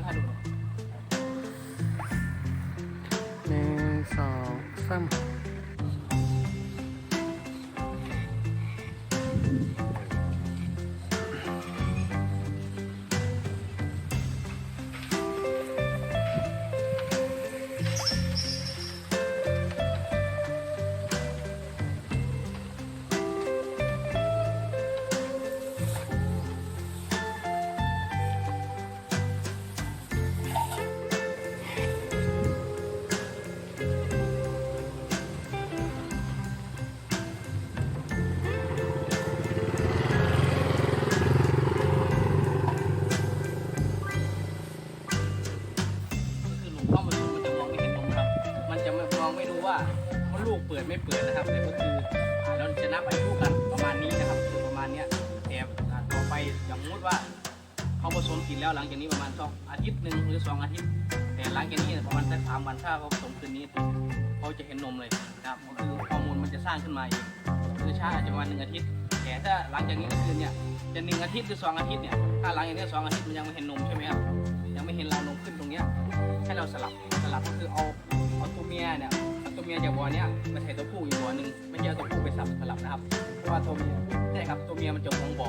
ันถ่ายรูหนึ่งสองสาม เปิดไม่เปิดนะครับแต่ก็คืออ่าเราจะนับอายุกันประมาณนี้นะครับคือประมาณเนี้ยแต่อ่าต่อไปอย่างสมมติว่าเขาผสมกินแล้วหลังจากนี้ประมาณสองอาทิตย์หนึ่งหรือสองอาทิตย์ แต่หลังจากนี้ประมาณสักสามวันถ้าเขาผสมคืนนี้เขาจะเห็นนมเลยนะครับก็คือฮอร์โมนมันจะสร้างขึ้นมาเองคือช้าอาจจะประมาณหนึ่งอาทิตย์ แต่ถ้าหลังจากนี้ก็คือเนี่ยจะหนึ่งอาทิตย์หรือสองอาทิตย์เนี่ยถ้าหลังจากนี้สองอาทิตย์มันยังไม่เห็นนมใช่ไหมครับยังไม่เห็นเรานมขึ้นตรงเนี้ยให้เราสลับสลับก็คือเอาเอาตัวเมียเนี่ย ตัวเมียจากบ่อเนี้ยมาใส่ตัวผู้อีกบ่อหนึ่งไม่ใช่ตัวผู้ไปสับสลับนะครับเพราะว่าตัวเมียใช่ครับตัวเมียมันจะลงบ่อ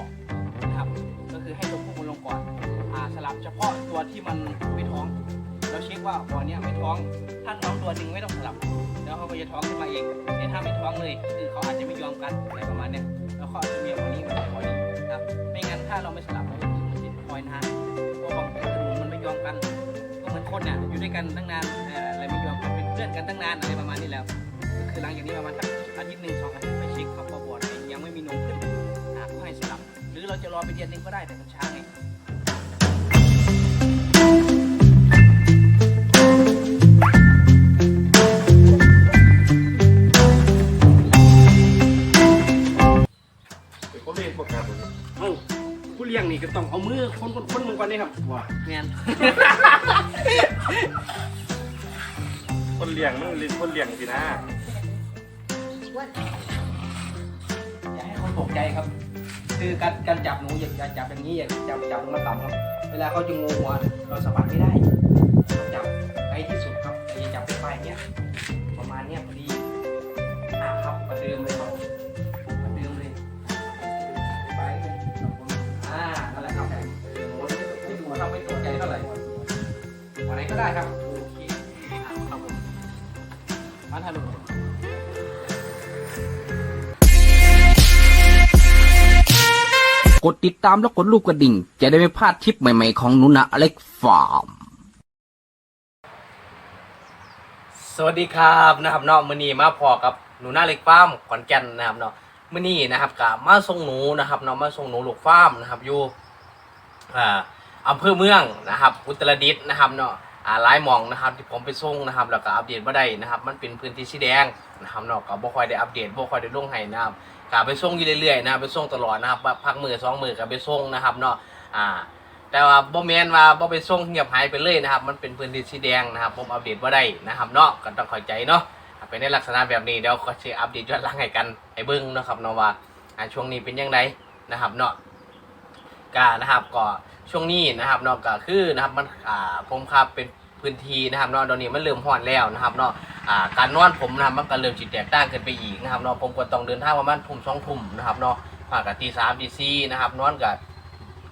นะครับ ก็คือให้ตัวผู้มันลงก่อนอ่าสลับเฉพาะตัวที่มันไม่ท้อง เราเช็คว่าบ่อเนี้ยไม่ท้อง ถ้าท้องตัวหนึ่งไม่ต้องสลับ แล้วเขาก็จะท้องขึ้นมาเองแต่ถ้าไม่ท้องเลยคือเขาอาจจะไม่ยอมกันอะไรประมาณเนี้ยแล้วเขาอาจจะมีบ่อนี้มาบ่อนี้ครับไม่งั้นถ้าเราไม่สลับมันก็คือมันจะคอยนานเพราะบางทีมันไม่ยอมกันก็เหมือนคนเนี่ยอยู่ด้วยกันตั้งนานอ่อะไรไม่ยอมกัน พื่อนกันตั้งนานอะไรประมาณนี้แล้ว ก็คือหลังจากนี้ประมาณสักอาทิตย์หนึ่งสองอาทิตย์ไปเช็คครับว่าบ่อไหนยังไม่มีนมขึ้นอะก็ให้สลับ หรือเราจะรอไปเดือนหนึงก็ได้แต่มันช้าไงผมเรียนพวกครับผมเอ้าผู้เลี้ยงนี่ก็ต้องเอามือคนคนคนมึงก่อนเลยครับว้าแมน คนเลี้ยงมึงเรียนคนเลี้ยงสินะอย่าให้เขาตกใจครับ คือการการจับหนูอย่าอย่าจับอย่างนี้อย่าจับจับลงมาต่ำครับ เวลาเขาจะงูหัวเราสะบัดไม่ได้ต้องจับไปที่สุดครับแต่อย่าจับไปปลายเนี้ยประมาณเนี้ยพอดีอ่าครับประเดิมเลยครับประเดิมเลยไปเลยอ่านั่นแหละครับหนูไม่หนูทำไม่ตกใจเท่าไหร่วันไหนก็ได้ครับ กดติดตามแล้วกดรูปกระดิ่ง จะได้ไม่พลาดทริปใหม่ๆของนุนะอเล็กฟาร์ม สวัสดีครับนะครับเนาะมื้อนี้มาพอกับหนูนาเล็กฟาร์มขอนแก่นนะครับเนาะมื้อนี้นะครับกับมาส่งหนูนะครับเนาะมาส่งหนูลูกฟาร์มนะครับอยู่อ่าอำเภอเมืองนะครับอุตรดิตถ์นะครับเนาะอ่าหลายหมองนะครับที่ผมไปส่งนะครับแล้วก็อัปเดตบ่ได้นะครับ มันเป็นพื้นที่สีแดงนะครับเนาะก็บ่ค่อยได้อัปเดตบ่ค่อยได้ลงให้นะครับ ก็ไปส่งอยู่เรื่อยๆนะไปส่งตลอดนะครับพักมือสองมือก็ไปส่งนะครับเนาะอ่าแต่ว่าบ่แมนว่าบ่ไปส่งเงียบหายไปเลยนะครับ มันเป็นพื้นที่สีแดงนะครับผมอัปเดตว่าได้นะครับเนาะก็ต้องเข้าใจเนาะเป็นในลักษณะแบบนี้เดี๋ยวก็จะอัปเดตย้อนหลังให้กันให้เบิ่งนะครับเนาะว่าช่วงนี้เป็นยังไงนะครับเนาะก็นะครับก็ช่วงนี้นะครับเนาะก็คือนะครับมันอ่าผมครับเป็น พื้นที่นะครับเนาะตอนนี้มันเริ่มฮ้อนแล้วนะครับเนาะอ่าการนอนผมนะครับมันก็เริ่มจิตแตกต่างกันไปอีกนะครับเนาะผมก็ต้องเดินทางประมาณทุ่มสองทุ่มนะครับเนาะผ่านกับตีสามตีสี่นะครับนอนกับ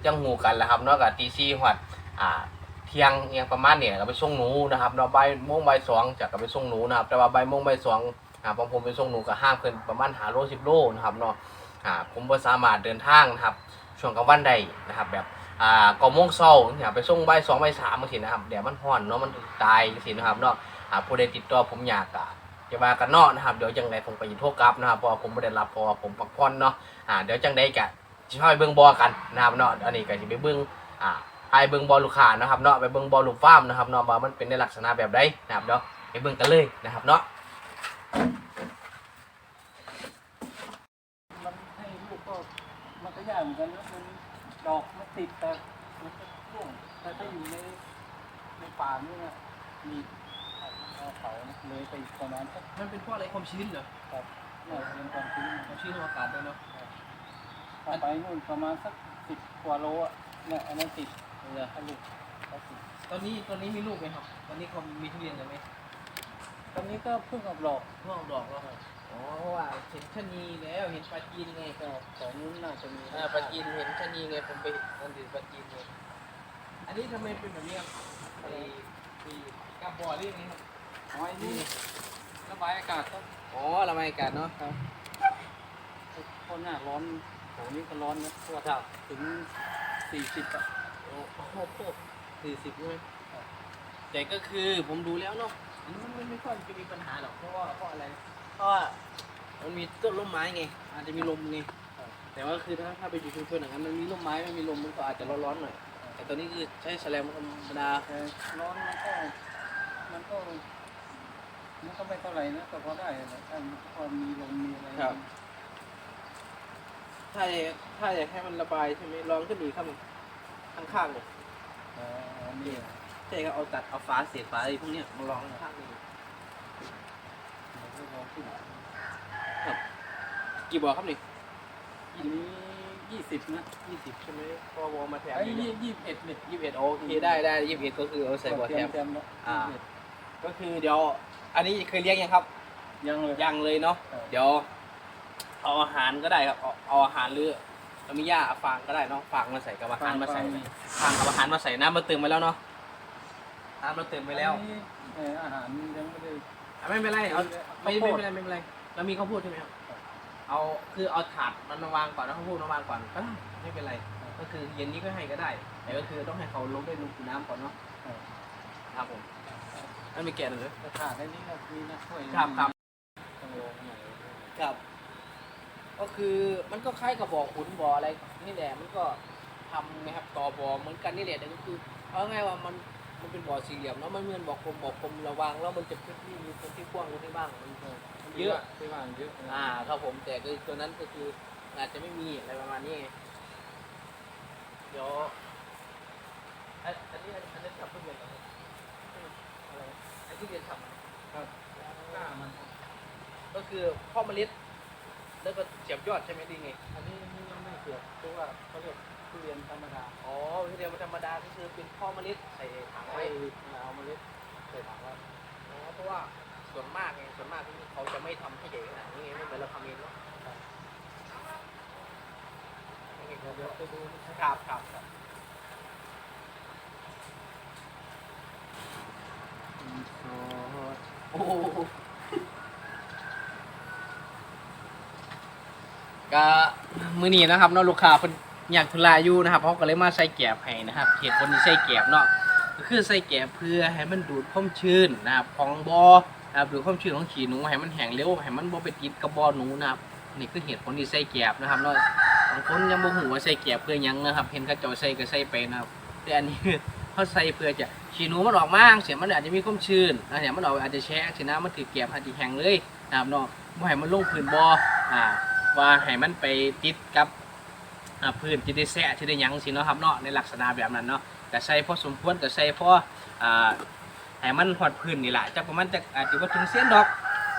จังหูกันแล้วครับเนอกจากตีซีหวัดอ่าเที่ยงเอียงประมาณเนี่ยก็ไปส่งหนูนะครับเนาะบ่ายโมงบ่ายสองจากก็ไปส่งหนูนะครับแต่ว่าใบ่ายโมงบ่ายสองอ่าผมผมไปส่งหนูก็ห้างเพิ่นประมาณหาโลสิบโลนะครับเนาะอ่าผมบ่สามารถเดินทางนะครับช่วงกลางวันได้นะครับแบบ อ่าเก้าโมงเช้าเนี่ยไปส่งใบสองใบสามบางทีนะครับเดี๋ยวมันร้อนเนาะมันตายจังซี่นะครับเนาะอ่าผู้ใดติดต่อผมอยากอะจะมากันเนาะนะครับเดี๋ยวจังไดผมไปโทรกลับนะครับพราะว่าผมบ่ได้รับพราะว่าผมพักผ่อนเนาะอ่าเดี๋ยวจังไดกะสิพาไปเบิ่งบอกันนะครับเนาะอันนี้ก็สิไปเบิ่งอ่าไปเบิ่งบอลูกค้านะครับเนาะไปเบิ่งบอลูกฟาร์มนะครับเนาะว่ามันเป็นในลักษณะแบบใดนะครับเนาะไปเบิ่งกันเลยนะครับเนาะมันให้ลูกก็มันก็ยากเหมือนกันนะมัน ดอกมันติดแต่มันก็ร่วงแต่ถ้าอยู่ในในป่านี่นะมีเขาเลยไปอีกประมาณสักมันเป็นเพราะอะไรความชื้นเหรอครับเนี่ยเป็นความชื้นความชื้นของอากาศด้วยเนาะถ้าไปนู่นประมาณสักสิบกว่าโลอะเนี่ยอันนั้นติดเลยถ้าลูกตอนนี้ตอนนี้มีลูกไหมครับ ตอนนี้เขามีทุเรียนกันไหมตอนนี้ก็เพิ่งออกดอกเพิ่งออกดอกแล้วครับ อ๋อเพราะว่าเห็นชะนีแล้วเห็นปลาจีนไงก็ของนู้นน่าจะมีอ่าปลาจีนเห็นชะนีไงผมไปนั่นดิปลาจีนไงอันนี้ทำไมเป็นแบบนี้ครับไอ้ไอ้กระบอกนี่ไงครับอ๋อไอ้นี่ระบายอากาศครับอ๋อระบายอากาศเนาะครับเพราะหน้าร้อนโหนี่ก็ร้อนนะตัวครับถึงสี่สิบอะโอ้โหสี่สิบใช่ไหมแต่ก็คือผมดูแล้วเนาะอันนี้มันไม่ค่อยจะมีปัญหาหรอกเพราะว่าเพราะอะไรเพ ราะว่ามันมีต้นร่มไม้ไง อาจจะมีลมไง แต่ว่าคือถ้าถ้าไปอยู่ชุมชนอย่างนั้นมันมีร่มไม้ไม่มีลมมันก็อาจจะร้อนๆหน่อย แต่ตอนนี้คือใช้แฉลงธรรมดาแต่ร้อนมันก็มันก็มันก็ไม่เท่าไหร่นะแต่พอได้นะถ้าพอมีลมมีอะไรครับ ถ้าอยากถ้าอยากให้มันระบายใช่ไหมลองขึ้นอีกข้างข้างๆเลยอ๋ออันนี้ใช่ครับเอาตัดเอาฟ้าเศษฟ้าอะไรพวกเนี้ยมาลองข้างนี้ มันก็ร้อนขึ้นกี่บอกครับนี่อันนี้ยี่สิบนะยี่สิบใช่ไหมพอวอมาแถมไอ้อีกยี่ยี่สิบเอ็ดเนี่ยยี่สิบเอ็ดโอเคได้ได้ยี่สิบเอ็ดก็คือเอาใส่บอแถมเต็มแล้วอ่า ก็คือเดี๋ยว อันนี้เคยเลี้ยงยังครับ ยังเลยยังเลยเนาะเออเดี๋ยว เอาอาหารก็ได้ครับ เอาเอาอาหารหรือเอามีหญ้าเอาฟางก็ได้เนาะฟางมาใส่กับอาหารมาใส่ฟางกับอาหารมาใส่น้ำมาเติมไปแล้วเนาะน้ำมาเติมไปแล้วอันนี้เอ่ออาหารยังไม่ได้ อะไม่เป็นไรเอาไม่ข้าวโพไม่ดเป็นไรไม่เป็นไรเรามีข้าวโพดใช่ไหมครับเอาคือเอาถาดมันมาวางก่อนแล้วข้าวโพดมาวางก่อนก็ได้ไม่เป็นไร ก็คือเย็นนี้ก็ให้ก็ได้ แต่ก็คือต้องให้เขาลงด้วยน้ำก่อนเนาะเออครับผมนั่นไม่แก่เลยกระถางอันนี้ก็มีนะถ้วยครับครับต้องลงหน่อยครับ ก็คือมันก็คล้ายกับบ่อขุนบ่ออะไรนี่แหละมันก็ทำนะครับต่อบ่อเหมือนกันนี่แหละแต่ก็คือเอาง่ายว่ามัน มันเป็นบ่อสี่เหลี่ยมแล้วมันเหมือนบ่อกลมบ่อกลมระวางแล้วมันจะพื้นที่มีพื้นที่กว้างพื้นที่บ้างมันมันเยอะ ที่ว่างเยอะนะอ่าครับผมแต่คือตัวนั้นก็คืออาจจะไม่มีอะไรประมาณนี้ไงเดี๋ยวอันอันนี้อันนี้ทำเพื่อเรียนเหรอครับอะไรอันที่เรียนทำครับหน้ามันก็คือพ่อเมล็ด แล้วก็เสียบยอดใช่ไหมดีไงอันนี้นี่ยังไม่เกี่ยวเพราะว่าเขาเรียก ทุเรียนธรรมดาอ๋อที่เรียนธรรมดาก็คือเป็นพ่อเมล็ดใส่ถังไว้ไว้เอาเมล็ดใส่ถังไว้อ๋อเพราะว่าส่วนมากไงส่วนมากที่เขาจะไม่ทำให้ใหญ่ขนาดนี้ไงไม่เหมือนเราทำเองเนาะเดี๋ยวเดี๋ยวไปดูครับครับครับโอ้โหก็มือนี้นะครับเนาะลูกค้าเพิ่น อยากทุลาอยู่นะครับเขาก็เลยมาใส่แกบให้นะครับเหตุผลที่ใส่แกบเนาะก็คือใส่แกบเพื่อให้มันดูดความชื้นนะครับของบอนะครับดูดความชื้นของขี้หนูให้มันแห้งเร็วให้มันบ่ไปติดกับบอหนูนะครับนี่คือเหตุผลที่ใส่แกบนะครับเนาะบางคนยังบ่ฮู้ว่าใส่แกบเพื่อยังนะครับ เห็นเขาเจ้าใส่ก็ใส่ไปนะครับแต่อันนี้เขาใส่เพื่อจะขี้หนูมันออกมาเสียมันอาจจะมีความชื้นนะเนี่ยมันออกอาจจะแช่สินะมันถือแกบอาจจะแห้งเลยนะครับเนาะบ่ให้มันลงพื้นบ่อ่าว่าให้มันไปติดกับ พื้นที่ได้แซะที่ได้ยังสิเนาะครับเนาะในลักษณะแบบนั้นเนาะแต่ใส่พอสมควรก็ใส่พออ่าให้มันหอดพื้นนี่แหละจักประมาณจักอาจจะบ่ถึงเส้นดอก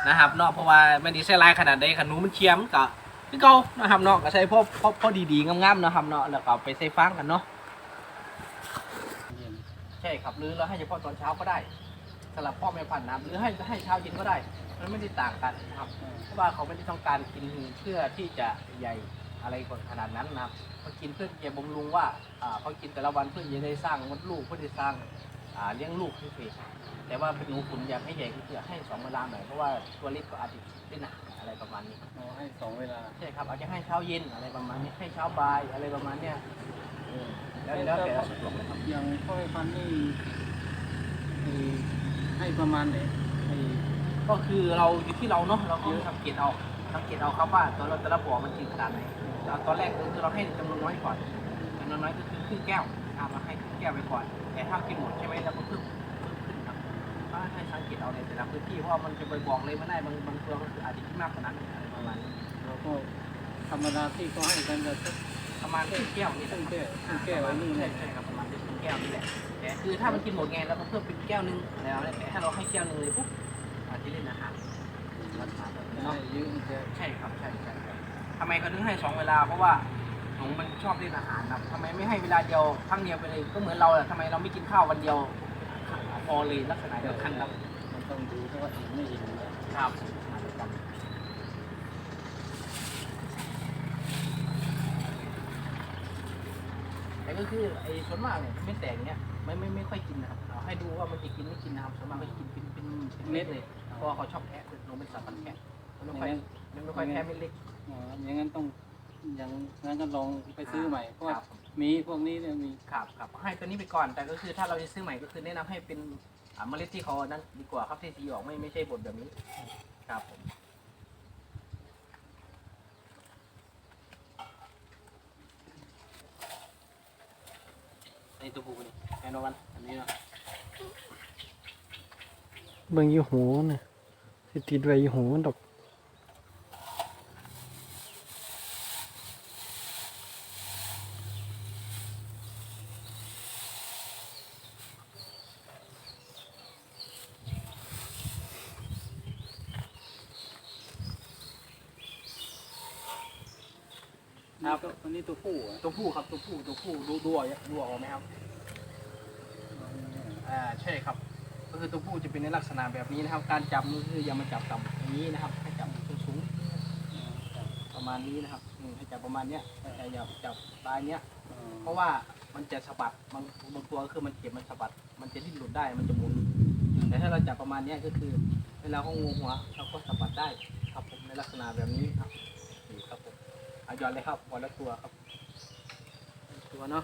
นะครับเนาะเพราะว่ามันสิใส่หลายขนาดใดขนูมันเคียมก็คือเก่านะครับเนาะก็ใส่พอพอพอดีๆงามๆเนาะครับเนาะแล้วก็ไปใส่ฟางกันเนาะใช่ครับหรือเราให้เฉพาะตอนเช้าก็ได้สำหรับพ่อแม่พันธุ์น้ำหรือให้ให้เช้าเย็นก็ได้ มันไม่ได้ต่างกันนะครับเพราะว่าเขาไม่ได้ต้องการกินเพื่อที่จะใหญ่ อะไรกว่าขนาดนั้นนะครับเขากินเพื่อที่จะบำรุงว่าอ่าเขากินแต่ละวันเพื่อจะได้สร้างมดลูกเพื่อที่สร้างอ่าเลี้ยงลูกเฉยๆแต่ว่าเป็นหนูขุนอยากให้ใหญ่ก็คือให้สองเวลาหน่อยเพราะว่าตัวเล็กก็อาจจะได้หนักอะไรประมาณนี้เอาให้สองเวลาใช่ครับอาจจะให้เช้าเย็นอะไรประมาณนี้ให้เช้าบ่ายอะไรประมาณเนี้ยเออแล้วแล้วแต่เราสะดวกเลยครับอย่างพ่อยพันธุ์นี่คือให้ประมาณไหนให้ก็คือเราอยู่ที่เราเนาะเราก็สังเกตเอาสังเกตเอาครับว่าตัวเราแต่ละบ่อมันกินขนาดไหนเรา ตอนแรกก็คือเราให้จำนวนน้อยก่อนจำนวนน้อยก็คือครึ่งแก้วนะครับเราให้ครึ่งแก้วไปก่อน แต่ถ้ากินหมดใช่ไหมเราก็เพิ่มเพิ่มขึ้นครับก็ให้สังเกตเอาในแต่ละพื้นที่เพราะว่ามันจะไปบอกเลยไม่ได้บางบางตัวก็คืออาจจะกินมากกว่านั้นอะไรประมาณนี้เราก็ธรรมดาที่เขาให้กันจะสักประมาณครึ่งแก้วนี่ครึ่งนะแก้วครึ่งแก้วประมาณนี่ใช่นะใช่ครับประมาณครึ่งแก้วนี่แหละแต่คือถ้ามันกินหมดไงเราก็เพิ่มเป็นแก้วนึงแล้วแต่ถ้าเราให้แก้วนึงเลยปุ๊บอาจจะเล่นอาหารรักษาแบบนี้ได้เนาะเยอะจะใช่ครับใช่ใช่ครับ ทำไมเขาถึงให้สองเวลา เพราะว่าหนูมันชอบเล่นอาหารครับทำไมไม่ให้เวลาเดียวครั้งเดียวไปเลยก็เหมือนเราแหละทำไมเราไม่กินข้าววันเดียวพอเลยลักษณะเดียวกันครับมันต้องดูเพราะว่าเห็นไม่เห็นเนี่ยครับมาเลยครับแต่ก็คือไอ้ส่วนมากเนี่ยไม่แตกเนี่ยไม่ไม่ไม่ค่อยกินนะครับเอาให้ดูว่ามันจะกินไม่กินนะครับส่วนมากก็จะกินเป็นเป็นเป็นเม็ดเลยเพราะว่าเขาชอบแทะลงเป็นสัตว์พันธุ์แทะมันไม่ค่อยมันไม่ค่อยแทะเม็ดเล็ก อ๋ออย่างนั้นต้องอย่างนั้นก็ลองไปซื้อใหม่เพราะว่าครับมีพวกนี้เนี่ยมี ครับครับให้ตัวนี้ไปก่อนแต่ก็คือถ้าเราจะซื้อใหม่ก็คือแนะนำให้เป็นอ่าเมล็ดที่เขานั้นดีกว่าครับที่สีออกไม่ไม่ใช่บดแบบนี้ครับผมอันนี้ตัวผู้นี่แอนโนวันอันนี้เนาะเบิ่งอยู่หูน่ะสิติดไว้อยู่หูมันดอก ครับอันนี้ตัวผู้อะตัวผู้ครับตัวผู้ตัวผู้ดูดูออกดูออกไหมครับอ่าใช่ครับ ก็คือตัวผู้จะเป็นในลักษณะแบบนี้นะครับ การจับมือคืออย่ามาจับต่ำอย่างนี้นะครับให้จับสูงๆประมาณนี้นะครับอืมให้จับประมาณเนี้ยแต่อย่าจับปลายเนี้ย เพราะว่ามันจะสะบัดบางบางตัวก็คือมันเจ็บมันสะบัด มันจะดิ้นหลุดได้มันจะหมุน แต่ถ้าเราจับประมาณเนี้ยก็คือ เวลาเขางูหัวเราก็สะบัดได้ครับผมในลักษณะแบบนี้ครับนี่ครับผมเอาย้อนเลยครับวันละตัวครับ ตัวเนาะ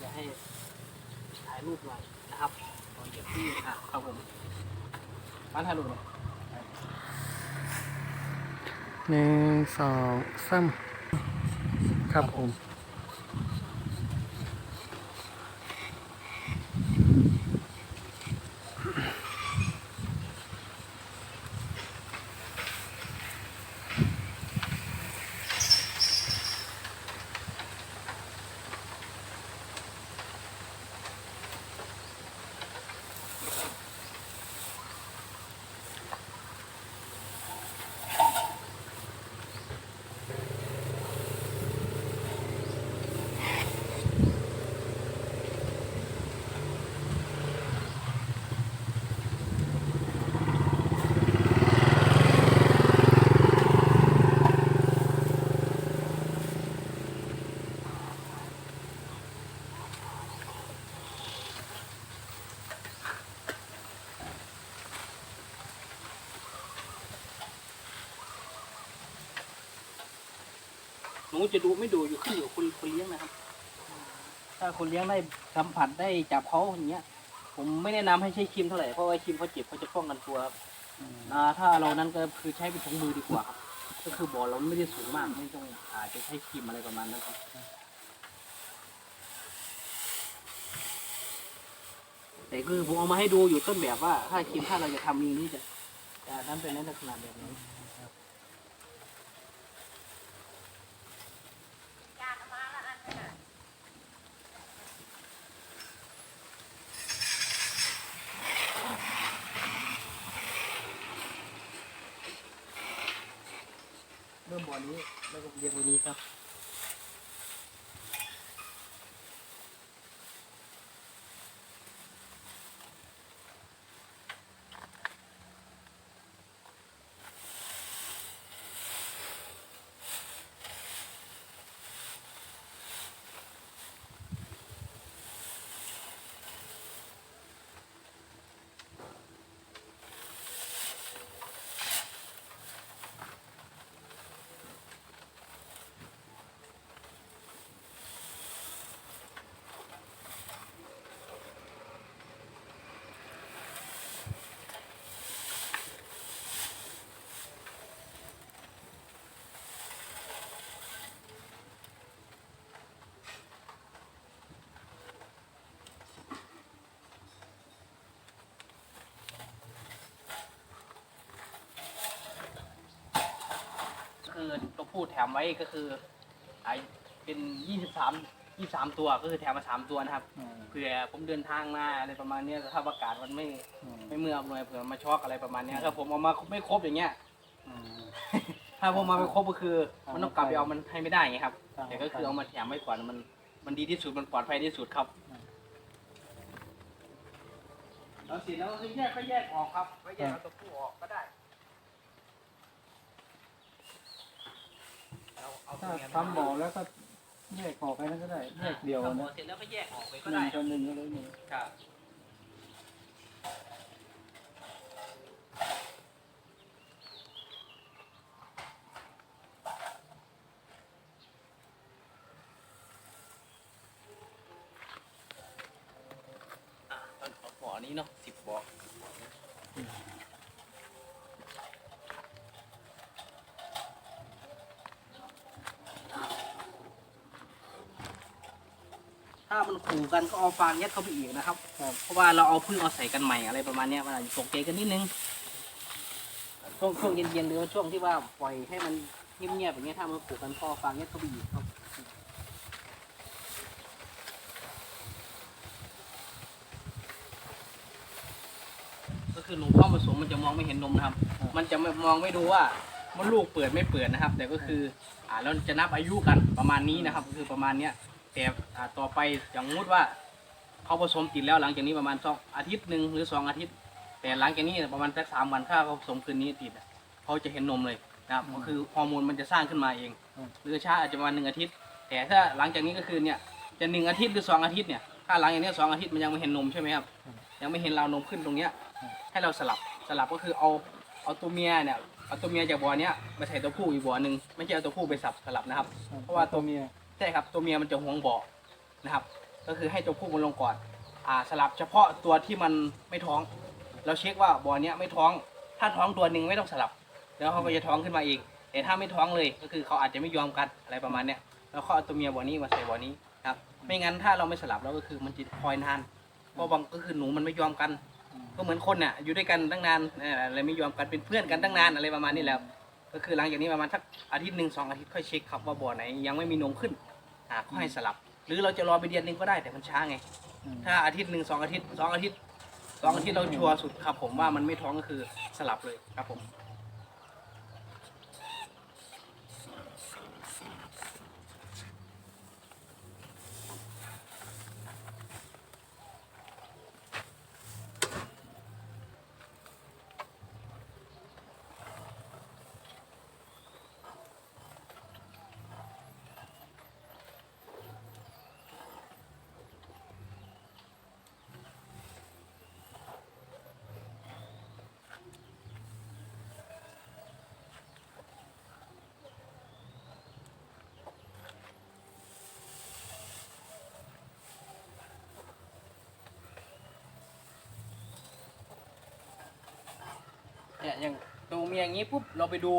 อยากให้ถ่ายรูปหน่อยนะครับตอนเหยียบที่อะครับผมมาถ่ายรูปหน่อย หนึ่งสองสามครับผม นูจะดูไม่ดูอยู่ขึ้นอยู่กับคนคนเลี้ยงนะครับ ถ้าคนเลี้ยงได้สัมผัสได้จับเขาอย่างเงี้ย ผมไม่แนะนำให้ใช้ครีมเท่าไหร่เพราะว่าครีมเขาเจ็บเขาจะป้องกันตัวครับอ่าถ้าเรานั้นก็คือใช้เป็นถุงมือดีกว่าครับก็คือบ่อเราไม่ได้สูงมากไม่ต้องอาจจะใช้ครีมอะไรประมาณนั้นครับแต่คือผมเอามาให้ดูอยู่ต้นแบบว่า ถ้าครีมถ้าเราจะทำนี้นี่จะจะนั้นเป็นในลักษณะแบบนี้ เริ่มบ่อนี้ไม่ก็เรียงวันนี้ครับ คือตัวผู้แถมไว้ก็คือไอเป็นยี่สิบสามยี่สามตัวก็คือแถมมาสามตัวนะครับอืมเผื่อผมเดินทางมาอะไรประมาณเนี้ยสภาพอากาศมันไม่อืมไม่เมื่ออำนวยเผื่อมาช็อกอะไรประมาณเนี้ยถ้าผมเอามาไม่ครบอย่างเงี้ย อืม ถ้าผมมาไม่ครบก็คืออ่ามัมันต้องกลับไปเอามันให้ไม่ได้ไงครับ อ่า แต่ก็คือเอามาแถมไว้ก่อนมันมันดีที่สุดมันปลอดภัยที่สุดครับอืมแล้วเสร็จแล้วก็คือแยกก็แยกออกครับก็แยกเอาตัวผู้ออกก็ได้เอาเอาตั ถ้าวเมียทำบ่อแล้วก็แยกออกไปนั่นก็ได้แยกเดียวทำบ่อนะเสร็จแล้วก็แยกออกไปหก็นึ่ได้งต่อหนึ่งก็เลยหนึ่งครับอะเอาเอาบ่อนี้เนาะสิบบ่อ ถ้ามันขู่กันก็เอาฟางยัดเข้าไปอีกนะครับ เพราะว่าเราเอาพึ่งเอาใส่กันใหม่อะไรประมาณเนี้ยมันอาจจะตกใจกันนิดนึง ช่วงช่วงเย็นๆหรือว่าช่วงที่ว่าปล่อยให้มันเงียบๆอย่างเงี้ยถ้ามันขู่กันก็เอาฟางยัดเข้าไปอีกครับก็คือหนูเข้าผสมมันจะมองไม่เห็นนมนะครับ มันจะไม่มองไม่ดูว่ามันลูกเปิดไม่เปิดนะครับ แต่ก็คือ อ่าเราจะนับอายุกันประมาณนี้นะครับก็คือประมาณเนี้ยแต่ อ่าต่อไปอย่างงูดว่าเขาผสมติดแล้วหลังจากนี้ประมาณสองอาทิตย์หนึ่งหรือสองอาทิตย์ แต่หลังจากนี้ประมาณสักสามวันถ้าเขาผสมคืนนี้ติดอะเขาจะเห็นนมเลยนะครับก็คือฮอร์โมนมันจะสร้างขึ้นมาเองหรือช้าอาจจะประมาณหนึ่งอาทิตย์ แต่ถ้าหลังจากนี้ก็คือเนี่ยจะหนึ่งอาทิตย์หรือสองอาทิตย์เนี่ยถ้าหลังจากนี้สองอาทิตย์มันยังไม่เห็นนมใช่ไหมครับยังไม่เห็นราวนมขึ้นตรงเนี้ยให้เราสลับสลับก็คือเอาเอาตัวเมียเนี่ยเอาตัวเมียจากบ่อเนี้ยมาใส่ตัวผู้อีกบ่อหนึ่งไม่ใช่เอาตัวผู้ไปสับสลับนะครับ เพราะว่าตัวเมีย ใช่ครับตัวเมียมันจะห่วงบ่อ นะครับ ก็คือให้ตัวผู้มันลงก่อนอ่าสลับเฉพาะตัวที่มันไม่ท้อง เราเช็คว่าบ่อเนี้ยไม่ท้อง ถ้าท้องตัวหนึ่งไม่ต้องสลับ แล้วเขาก็จะท้องขึ้นมาอีกแต่ถ้าไม่ท้องเลยก็คือเขาอาจจะไม่ยอมกันอะไรประมาณเนี้ยแล้วเขาเอาตัวเมียบ่อนี้มาใส่บ่อนี้ครับไม่งั้นถ้าเราไม่สลับแล้วก็คือมันจะคอยนานเพราะบางก็คือหนูมันไม่ยอมกัน ก็เหมือนคนน่ะอยู่ด้วยกันตั้งนานอะไรไม่ยอมกันเป็นเพื่อนกันตั้งนานอะไรประมาณนี้แหล้ว ก็คือหลังจากนี้ประมาณสักอาทิตย์หนึ่งสองอาทิตย์ค่อยเช็คครับว่าบ่อไหนยังไม่มีนมขึ้นอ่าก็ให้สลับ หรือเราจะรอไปเดือนหนึงก็ได้แต่มันช้าไงถ้าอาทิตย์หนึ่งสองอาทิตย์สองอาทิตย์สองอาทิตย์เราชัวร์สุดครับ ผมว่ามันไม่ท้องก็คือสลับเลยครับผม ตัวเมียอย่างนี้ปุ๊บเราไปดู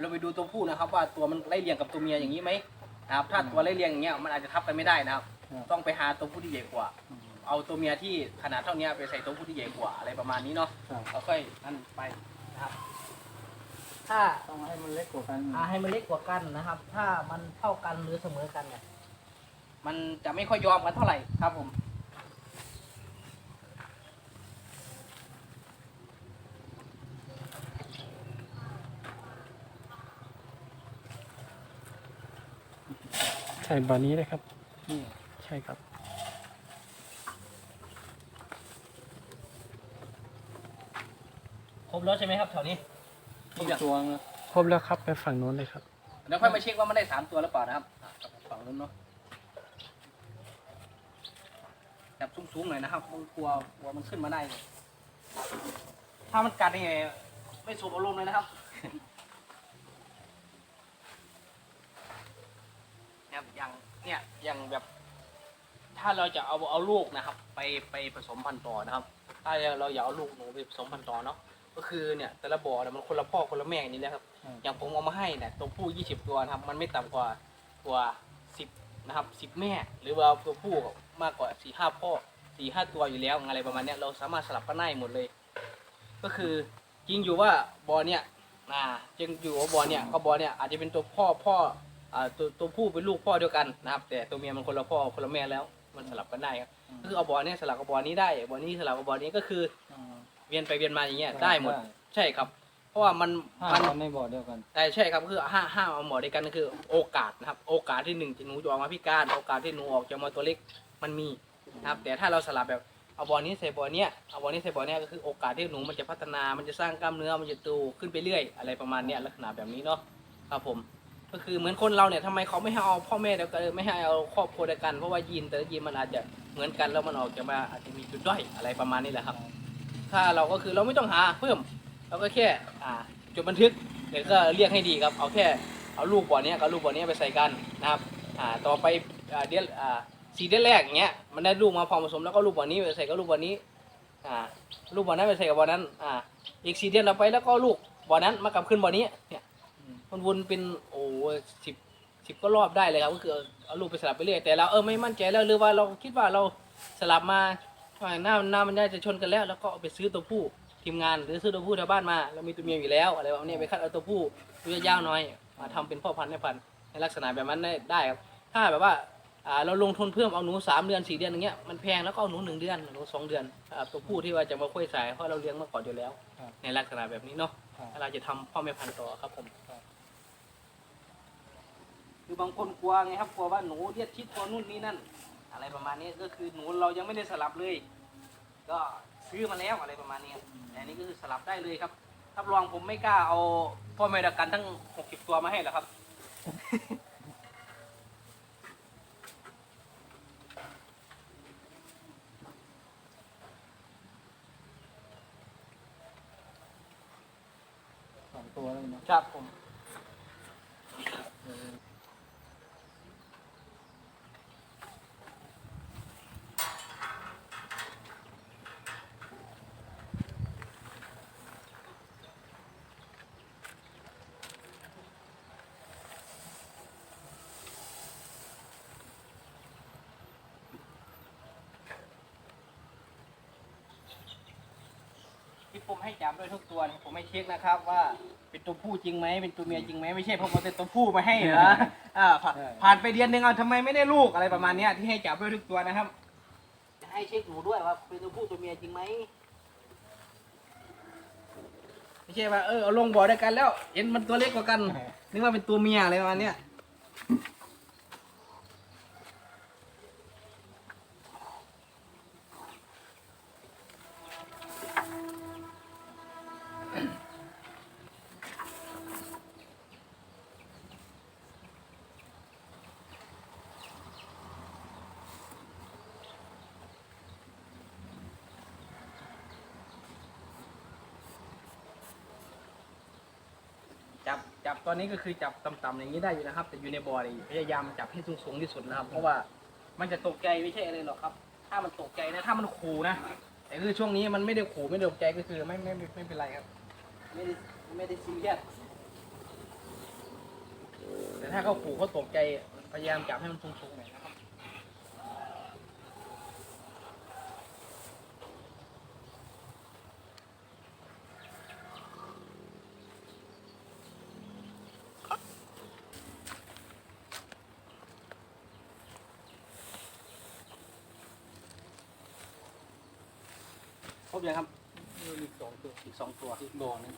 เราไปดูตัวผู้นะครับ ว่าตัวมันไล่เรียงกับตัวเมียอย่างนี้ไหมนะครับ ถ้าตัวไล่เรียงอย่างเงี้ยมันอาจจะทับกันไม่ได้นะครับ ต้องไปหาตัวผู้ที่ใหญ่กว่า เอาตัวเมียที่ขนาดเท่านี้ไปใส่ตัวผู้ที่ใหญ่กว่าอะไรประมาณนี้เนาะครับเราค่อยนั่นไปนะครับ ถ้าต้องให้มันเล็กกว่ากันอ่าให้มันเล็กกว่ากันนะครับ ถ้ามันเท่ากันหรือเสมอกันเนี่ยมันจะไม่ค่อยยอมกันเท่าไหร่ครับผม ใช่บ่อนี้เลยครับนี่ใช่ครับ ครบแล้วใช่ไหมครับแถวนี้ครบนี่ยังตัวนะครบแล้วครับไปฝั่งนู้นเลยครับเดี๋ยวค่อยมาเช็คว่ามันได้สามตัวหรือเปล่านะครับอะฝั่งนู้นเนาะจับสูงๆหน่อยนะครับมันกลัวกลัวมันขึ้นมาได้เลยถ้ามันกัดยังไงไม่สูบอารมณ์เลยนะครับ เนี่ยอย่างเนี่ยอย่างแบบ ถ้าเราจะเอาเอาลูกนะครับ ไปไปผสมพันธุ์ต่อนะครับ ถ้าเราอยากเอาลูกหนูไปผสมพันธุ์ต่อเนาะก็คือเนี่ยแต่ละบ่อเนี่ยมันคนละพ่อคนละแม่อย่างนี้แหละครับ อย่างผมเอามาให้เนี่ยตัวผู้ยี่สิบตัวนะครับ มันไม่ต่ำกว่ากว่าสิบนะครับสิบแม่ หรือว่าตัวผู้มากกว่าสี่ห้าพ่อสี่ห้าตัวอยู่แล้วอะไรประมาณเนี้ยเราสามารถสลับกันได้หมดเลย ก็คือจริงอยู่ว่าบอเนี่ยอ่าจริงอยู่ว่าบอเนี่ยก็บอเนี่ยอาจจะเป็นตัวพ่อพ่ออ่าตัวตัวผู้เป็นลูกพ่อเดียวกันนะครับ แต่ตัวเมียมันคนละพ่อคนละแม่แล้ว มันสลับกันได้ครับก็คือเอาบ่อเนี้สลับกับบ่อนี้ได้บ่อนี้สลับกับบ่อนี้ก็คืออ่าเวียนไปเวียนมาอย่างเงี้ยได้หมดใช่ครับ เพราะว่ามันห้ามันเอาในบ่อเดียวกันแต่ใช่ครับคือห้าห้าเอาหมอเดียวกันก็คือ โอกาสนะครับ โอกาสที่หนึ่งที่หนูจะออกมาพิการโอกาสที่หนูออกจะมาตัวเล็กมันมีนะครับ แต่ถ้าเราสลับแบบเอาบอลนี้ใส่บอลเนี้ยเอาบอลนี้ใส่บอลเนี้ยก็คือโอกาสที่หนูมันจะพัฒนามันจะสร้างกล้ามเนื้อมันจะโตขึ้นไปเรื่อย อะไรประมาณเนี้ยลักษณะแบบนี้เนาะครับผม ก็คือเหมือนคนเราเนี่ยทำไมเขาไม่ให้เอาพ่อแม่เดียวกันไม่ให้เอาครอบครัวเดียวกันเพราะว่ายีนแต่ละยีนมันอาจจะเหมือนกันแล้วมันออกจะมาอาจจะมีจุดด้อยอะไรประมาณนี้แหละครับ ถ้าเราก็คือเราไม่ต้องหาเพิ่มเราก็แค่อ่าจดบันทึกเดี๋ยวก็เรียกให้ดีครับ เอาแค่เอาลูกบ่อนี้กับลูกบ่อนี้ไปใส่กันนะครับอ่าต่อไปอ่าเดือนอ่าสี่เดือนแรกอย่างเงี้ยมันได้ลูกมาพอผสมแล้วก็ลูกบ่อนี้ไปใส่กับลูกบ่อนี้อ่าลูกบ่อนั้นไปใส่กับบ่อนั้นอ่าอีกสี่เดือนต่อไปแล้วก็ลูกบ่อนั้นมากลับขึ้นบ่อนี้เนี่ย มันวนเป็นโอ้สิบสิบก็รอบได้เลยครับ ก็คือเอาลูกไปสลับไปเรื่อยแต่เราเออไม่มั่นใจแล้วหรือว่าเราคิดว่าเราสลับมาหน้าหน้ามันได้จะชนกันแล้ว แล้วก็เอาไปซื้อตัวผู้ทีมงานหรือซื้อตัวผู้แถวบ้านมาเรามีตัวเมียอยู่แล้วอะไรแบบนี้ไปคัดเอาตัวผู้ตัวยาวๆหน่อยมาทำเป็นพ่อพันธุ์แม่พันธุ์ในลักษณะแบบนั้นได้ได้ครับถ้าแบบว่าอ่าเราลงทุนเพิ่มเอาหนูสามเดือนสี่เดือนอย่างเงี้ยมันแพงแล้วก็เอาหนูหนึ่งเดือนหนูสองเดือนอ่าตัวผู้ที่ว่าจะมาค่อยสายเพราะเราเลี้ยงมาก่อนอยู่แล้วครับในลักษณะแบบนี้เนาะครับเราจะทำพ่อแม่พันธุ์ต่อครับผม ครับคือบางคนกลัวไงครับกลัวว่าหนูเลียดชิดกลัวนู่นนี่นั่น อะไรประมาณนี้ก็คือหนูเรายังไม่ได้สลับเลย ก็ซื้อมาแล้วอะไรประมาณนี้ครับแต่อันนี้ก็คือสลับได้เลยครับรับรองผมไม่กล้าเอาพ่อแม่เดียวกันทั้งหกสิบตัวมาให้หรอกครับสองตัวแล้วเนาะครับผม ผมให้จับด้วยทุกตัวเนี่ยผมไม่เช็คนะครับว่าเป็นตัวผู้จริงไหมเป็นตัวเมียจริงไหมไม่ใช่ผมเอาแต่ตัวผู้มาให้นะอ่าผ่านผ่านไปเดือนหนึ่งเอาทำไมไม่ได้ลูกอะไรประมาณเนี้ยที่ให้จับด้วยทุกตัวนะครับ จะให้เช็คหนูด้วยว่าเป็นตัวผู้ตัวเมียจริงไหมไม่ใช่ว่าเออเอาลงบ่อด้วยกันแล้วเห็นมันตัวเล็กกว่ากันนึกว่าเป็นตัวเมียอะไรประมาณเนี้ย จับจับตอนนี้ก็คือจับต่ำๆอย่างนี้ได้อยู่นะครับ แต่อยู่ในบ่อนี่พยายามจับให้สูงๆที่สุดนะครับ เพราะว่ามันจะตกใจไม่ใช่อะไรหรอกครับ ถ้ามันตกใจนะถ้ามันขู่นะแต่คือช่วงนี้มันไม่ได้ขู่ไม่ได้ตกใจก็คือไม่ไม่ไม่ไม่เป็นไรครับ ไม่ได้ไม่ได้ซีเรียสแต่ถ้าเขาขู่เขาตกใจพยายามจับให้มันสูงๆหน่อยนะครับ บยังครับมีสองตัวอีกสองตัวอีกบ่อนึง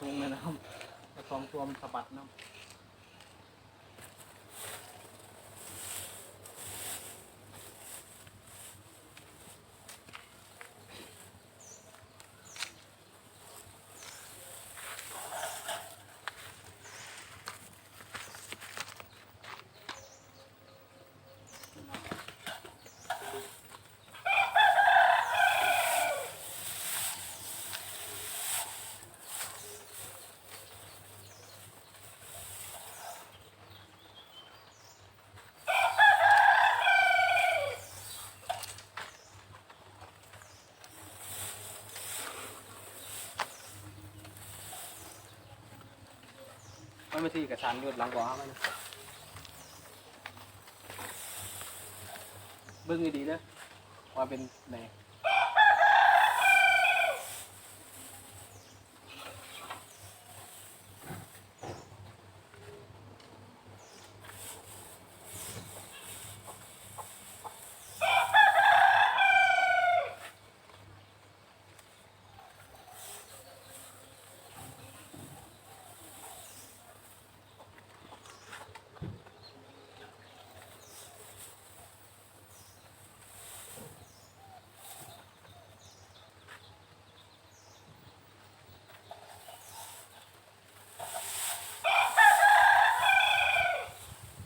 สูงๆเลยนะครับแต่สองตัวมันสะบัดนะ มันไม่ทีกับชันยดหลังกว่ามันเบิ้งให้ดีเด้อว่าเป็นไหน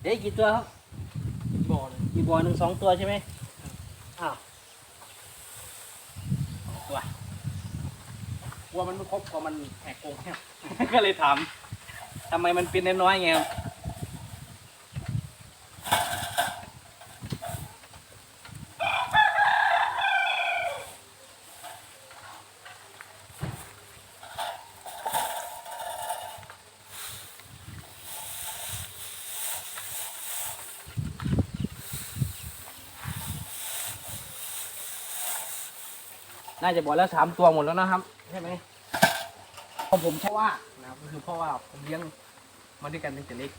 เด็กกี่ตัวครับบ่อเลยอีกบ่อหนึ่งสองตัวใช่ไหมอ้าวสองตัวกลัวมันไม่ครบกลัวมันแหกกรงแฮบก็เลยถามทำไมมันเป็นน้อยๆไงครับ น่าจะบ่อแล้วสามตัวหมดแล้วนะครับ ใช่ไหมของผมเพราะว่านะครับก็คือเพราะว่าผมเลี้ยงมาด้วยกันตั้งแต่เล็ก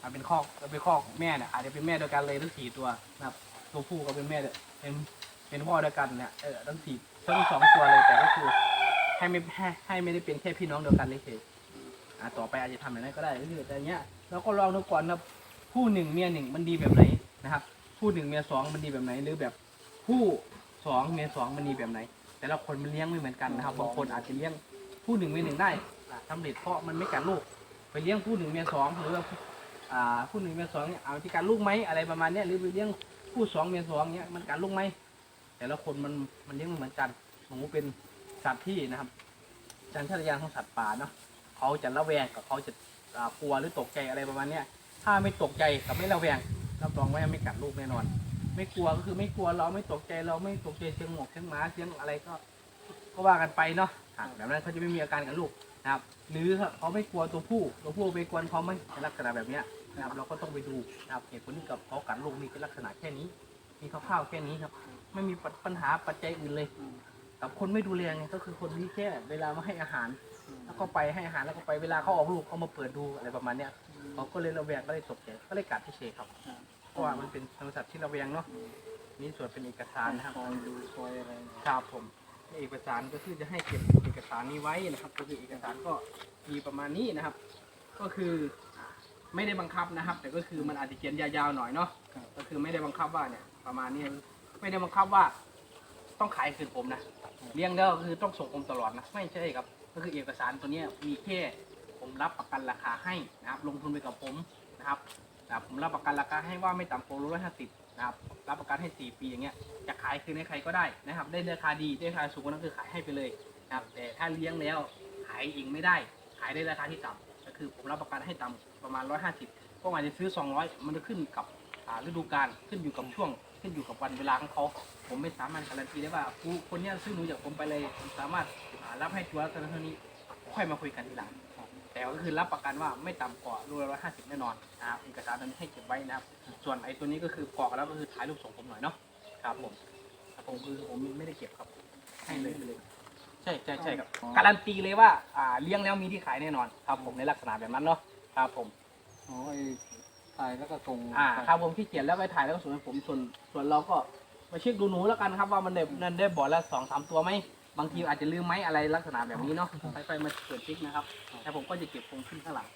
อาเป็นคอกเป็นคอกแม่เนี่ยอาจจะเป็นแม่เดียวกันเลยทั้งสี่ตัวนะครับ ตัวผู้ก็เป็นแม่เดียวเป็นเป็นพ่อเดียวกันเนี่ยเออทั้งสี่ทั้งสองตัวเลยแต่ก็คือให้ไม่ให้ให้ไม่ได้เป็นแค่พี่น้องเดียวกันเลยเฉยอ่าต่อไปอาจจะทำแบบนั้นก็ได้ก็คือแต่เนี้ยเราก็ลองดูก่อนนะผู้หนึ่งเมียหนึ่งมันดีแบบไหนนะครับ ผู้หนึ่งเมียสองมันดีแบบไหนหรือแบบผู้ สองเมียสองมันดีแบบไหน แต่ละคนมันเลี้ยงไม่เหมือนกันนะครับบางคนอาจจะเลี้ยงผู้หนึ่งเมียหนึ่งได้อ่าทำเร็จเพราะมันไม่กัดลูก ไปเลี้ยงผู้หนึ่งเมียสองหรือว่าอ่าผู้หนึ่งเมียสองเนี่ยเอาที่การลูกไหมอะไรประมาณเนี้ยหรือไปเลี้ยงผู้สองเมียสองเนี้ยมันการลูกไหมแต่ละคนมันมันเลี้ยงไม่เหมือนกันหมูเป็นสัตว์ที่นะครับจันทรยานของสัตว์ป่าเนาะเขาจะระแวงกับเขาจะอ่ากลัวหรือตกใจอะไรประมาณเนี้ยถ้าไม่ตกใจกับไม่ระแวงรับรองว่าไม่กัดลูกแน่นอน ไม่กลัวก็คือไม่กลัวเราไม่ตกใจเราไม่ตกใจเสียงหมวกเสียงหมาเสียงอะไรก็ ก็ว่ากันไปเนาะอะแบบนั้นเขาจะไม่มีอาการกับลูกนะครับ หรือเขาไม่กลัวตัวผู้ตัวผู้ไปกวนเขาไหมในลักษณะแบบเนี้ยนะครับเราก็ต้องไปดูนะครับเหตุผลที่กับเขากัดลูกมีเป็นลักษณะแค่นี้มีคร่าวๆแค่นี้ครับ ไม่มีปัญหาปัจจัยอื่นเลย กับคนไม่ดูแลไงก็คือคนที่แค่เวลามาให้อาหาร แล้วก็ไปให้อาหารแล้วก็ไปเวลาเขาออกลูกเขามาเปิดดูอะไรประมาณเนี้ยเขาก็เลยระแวงก็เลยตกใจก็เลยกัดที่เชครับ ราะว่ามันเป็นธรรมสัตว์ที่ระแวงเนาะมีส่วนเป็นเอกสารนะครับคอยดูคอยอะไรครับผมเอกสารก็คือจะให้เก็บเอกสารนี้ไว้นะครับ ก็คือเอกสารก็มีประมาณนี้นะครับ ก็คือไม่ได้บังคับนะครับ แต่ก็คือมันอาจจะเขียนยาวๆหน่อยเนาะก็คือไม่ได้บังคับว่าเนี่ย ประมาณนี้ไม่ได้บังคับว่า ต้องขายคืนผมนะเลี้ยงแล้วคือต้องส่งผมตลอดนะไม่ใช่ครับ ก็คือเอกสารตัวนี้มีแค่ผมรับประกันราคาให้นะครับ ลงทุนไปกับผมนะครับ นะครับผมรับประกันราคาให้ว่าไม่ต่ำกว่าร้อยห้าสิบนะครับรับประกันให้สี่ปีอย่างเงี้ยจะขายคืนให้ใครก็ได้นะครับ ได้ราคาดีได้ราคาสูงกว่านั้นคือขายให้ไปเลยนะครับแต่ถ้าเลี้ยงแล้วขายเองไม่ได้ ขายได้ราคาที่ต่ำก็คือผมรับประกันให้ต่ำประมาณ 150ก็อาจจะซื้อ 200 มันจะขึ้นกับฤดูกาลขึ้นอยู่กับช่วง ขึ้นอยู่กับวันเวลาของเขาผมไม่สามารถการันตีได้ว่าผู้คนนี้ซื้อหนูจากผมไปเลยผมสามารถรับให้ชัวร์เท่านั้นเท่านี้ค่อยมาคุยกันทีหลัง แต่ก็คือรับประกันว่าไม่ต่ำกว่ารูละร้อยห้าสิบแน่นอนนะครับเอกสารนั้นให้เก็บไว้นะครับ ส่วนไอ้ตัวนี้ก็คือกรอกแล้วก็คือถ่ายรูปส่งผมหน่อยเนาะครับผมครับผมคือผมไม่ได้เก็บครับให้เลยไปเลย ใช่ใช่ใช่ครับการันตีเลยว่าอ่าเลี้ยงแล้วมีที่ขายแน่นอนครับผมในลักษณะแบบนั้นเนาะครับผม อ๋อไอ้ถ่ายแล้วก็ส่งอ่าครับผมที่เขียนแล้วไปถ่ายแล้วก็ส่งให้ผมส่วนส่วนเราก็มาเช็คดูหนูแล้วกันครับว่ามันได้นั่นได้บ่อละสองสามตัวไหม บางทีอาจจะลืมไหมอะไรลักษณะแบบนี้เนาะไปๆมาเปิดเช็คนะครับ แต่ผมก็จะเก็บคงขึ้นข้างหลัง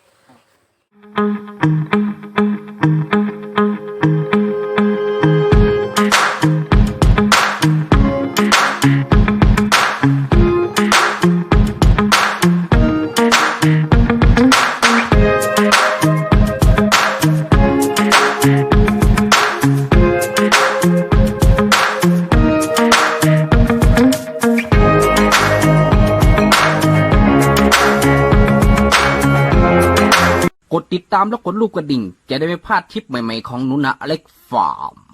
กดลูกดรูปกระดิ่ง จะได้ไม่พลาดทริปใหม่ๆของหนุนะอเล็กฟาร์ม